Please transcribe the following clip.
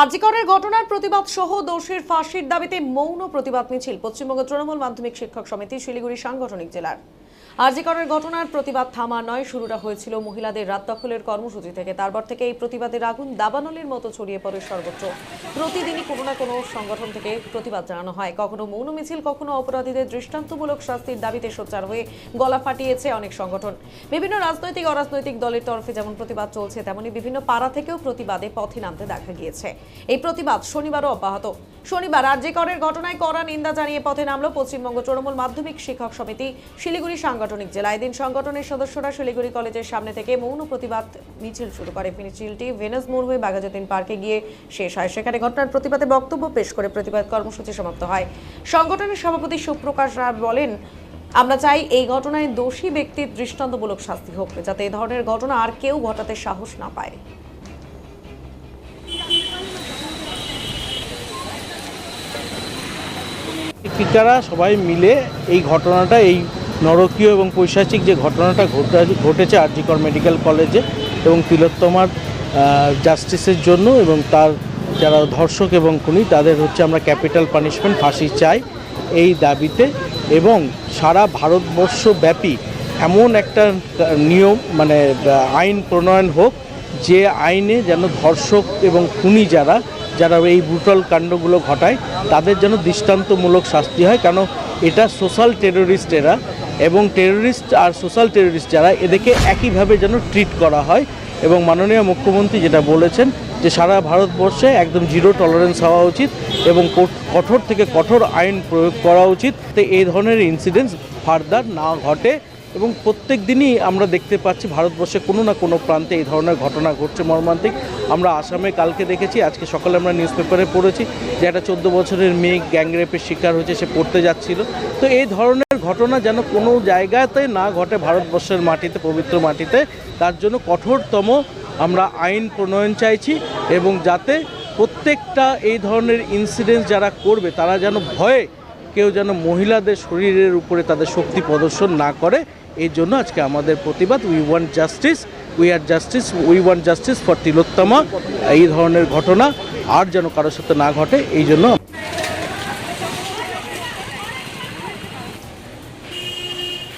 আরজিকরের ঘটনার প্রতিবাদ সহ দোষীর ফাঁসির দাবিতে মৌন প্রতিবাদ মিছিল। পশ্চিমবঙ্গ তৃণমূল মাধ্যমিক শিক্ষক সমিতি শিলিগুড়ি সাংগঠনিক জেলার। আরজিকরের ঘটনার প্রতিবাদ থামা নয়, শুরুটা হয়েছিল মহিলাদের রাত দখলের কর্মসূচি থেকে। তারপর থেকে এই প্রতিবাদের আগুন দাবানলের মতো ছড়িয়ে পড়ে সর্বোচ্চ প্রতিদিনই কোনো না কোনো সংগঠন থেকে প্রতিবাদ জানানো হয়। কখনো মৌন মিছিল, কখনো অপরাধীদের দৃষ্টান্তমূলক শাস্তির দাবিতে সোচ্চার হয়ে গলা ফাটিয়েছে অনেক সংগঠন। বিভিন্ন রাজনৈতিক, অরাজনৈতিক দলের তরফে যেমন প্রতিবাদ চলছে, তেমনি বিভিন্ন পাড়া থেকেও প্রতিবাদে পথে নামতে দেখা গিয়েছে। এই প্রতিবাদ শনিবারও অব্যাহত। শনিবার আরজিকরের ঘটনায় কড়া নিন্দা জানিয়ে পথে নামলো পশ্চিমবঙ্গ তৃণমূল মাধ্যমিক শিক্ষক সমিতি শিলিগুড়ি সাংগঠনিক জেলা। এদিন সংগঠনের সদস্যরা শিলিগুড়ি কলেজের সামনে থেকে মৌন প্রতিবাদ মিছিল শুরু করে। মিছিলটি ভেনাস মোড় হয়ে বাঘাযতীন পার্কে গিয়ে শেষ হয়। সেখানে ঘটনার প্রতিবাদে বক্তব্য পেশ করে প্রতিবাদ কর্মসূচি সমাপ্ত হয়। সংগঠনের সভাপতি সুপ্রকাশ রায় বলেন, আমরা চাই এই ঘটনায় দোষী ব্যক্তির দৃষ্টান্তমূলক শাস্তি হোক, যাতে এই ধরনের ঘটনা আর কেউ ঘটাতে সাহস না পায়। শিক্ষিকারা সবাই মিলে এই ঘটনাটা, এই নরকীয় এবং পৈশাচিক যে ঘটনাটা ঘটে- ঘটেছে আরজিকর মেডিকেল কলেজে এবং তিলোত্তমার জাস্টিসের জন্য এবং তার যারা ধর্ষক এবং খুনি, তাদের হচ্ছে আমরা ক্যাপিটাল পানিশমেন্ট ফাঁসি চাই এই দাবিতে এবং সারা ভারতবর্ষ ব্যাপী এমন একটা নিয়ম মানে আইন প্রণয়ন হোক যে আইনে যেন ধর্ষক এবং খুনি যারা যারা এই ব্রুটাল কাণ্ডগুলো ঘটায়, তাদের যেন দৃষ্টান্তমূলক শাস্তি হয়, কেন এটা সোশ্যাল টেরোরিস্ট এরা এবং টেরোরিস্ট আর সোশ্যাল টেরোরিস্ট যারা এদেরকে একইভাবে যেন ট্রিট করা হয় এবং মাননীয় মুখ্যমন্ত্রী যেটা বলেছেন যে সারা ভারতবর্ষে একদম জিরো টলারেন্স হওয়া উচিত এবং কঠোর থেকে কঠোর আইন প্রয়োগ করা উচিত, তো এই ধরনের ইনসিডেন্টস ফার্দার না ঘটে। এবং প্রত্যেক দিনই আমরা দেখতে পাচ্ছি ভারতবর্ষে কোনো না কোনো প্রান্তে এই ধরনের ঘটনা ঘটছে মর্মান্তিক। আমরা আসামে কালকে দেখেছি, আজকে সকালে আমরা নিউজ পেপারে পড়েছি যে একটা চোদ্দ বছরের মেয়ে গ্যাংরেপের শিকার হয়েছে, সে পড়তে যাচ্ছিল। তো এই ধরনের ঘটনা যেন কোনো জায়গাতে না ঘটে ভারতবর্ষের মাটিতে, পবিত্র মাটিতে, তার জন্য কঠোরতম আমরা আইন প্রণয়ন চাইছি এবং যাতে প্রত্যেকটা এই ধরনের ইনসিডেন্ট যারা করবে, তারা যেন ভয়ে কেউ যেন মহিলাদের শরীরের উপরে তাদের শক্তি প্রদর্শন না করে এই জন্য আজকে আমাদের প্রতিবাদ we want justice we are justice we want justice for Tilottama. এই ধরনের ঘটনা আর যেন কারোর সাথে না ঘটে, এই জন্য